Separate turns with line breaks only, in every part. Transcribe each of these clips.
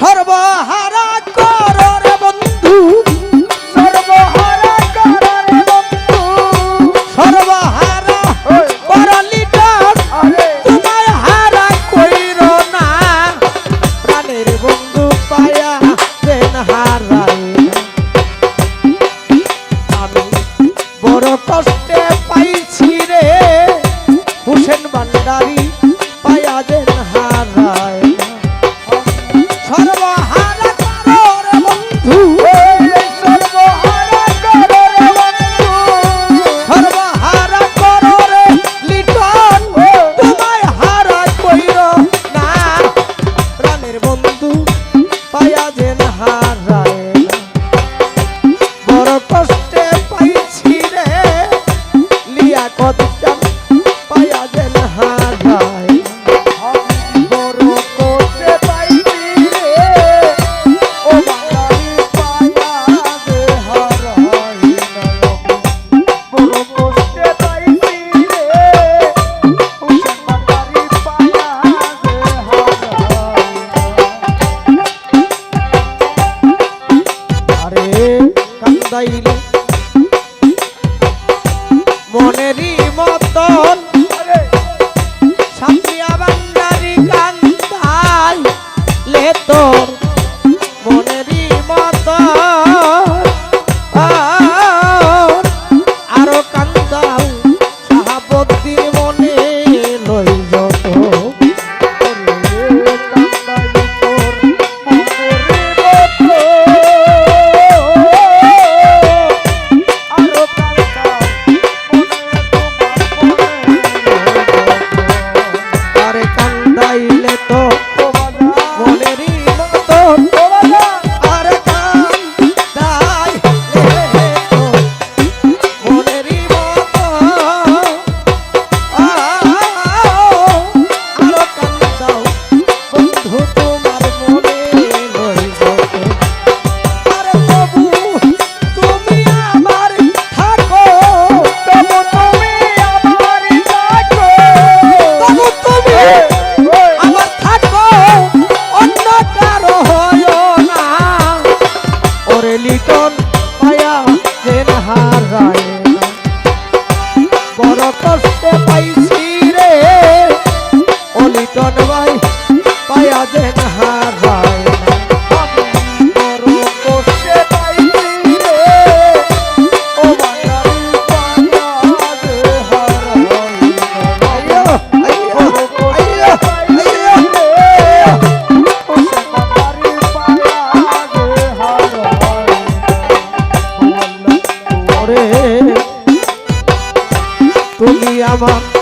সর্বহারা কর রে বন্ধু।
সর্বহারা
কর রে বন্ধু।
সর্বহারা
করলি তোমার হারা কইর বন্ধু পায়া bailar. পায়া ট্রেন
বড়
কষ্টে পাইছে করে। তুমি আমার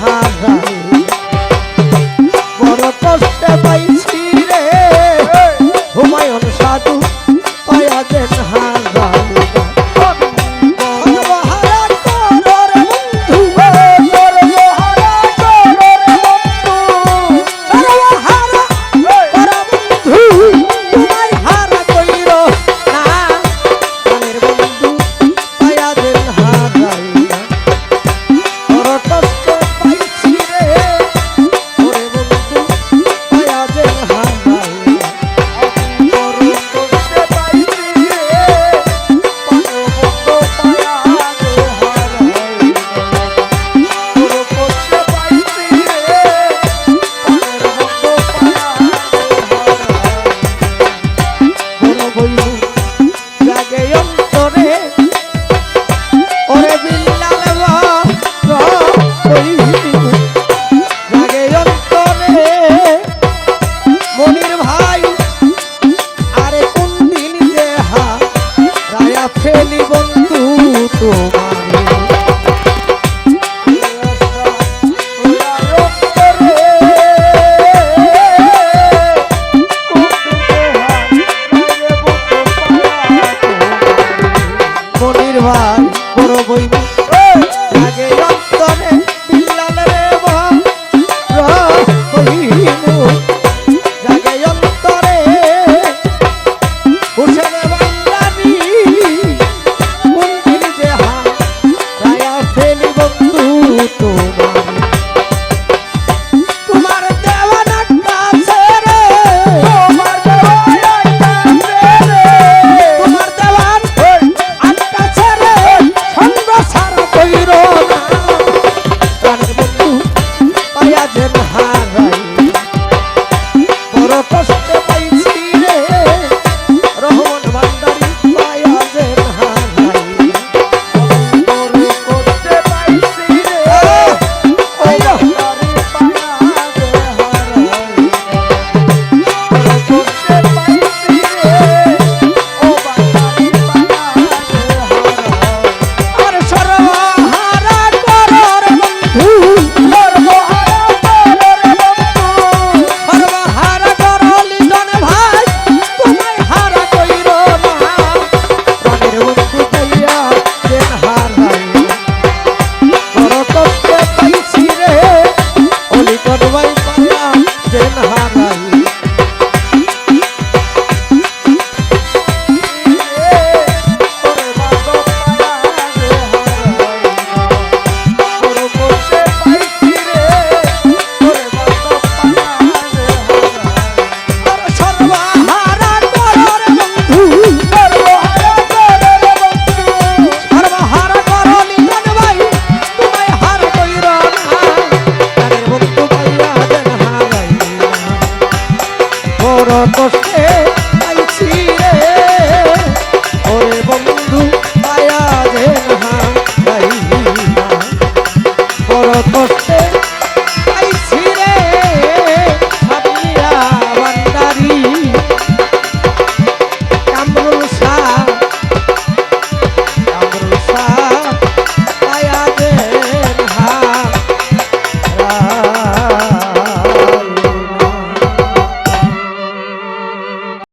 হারা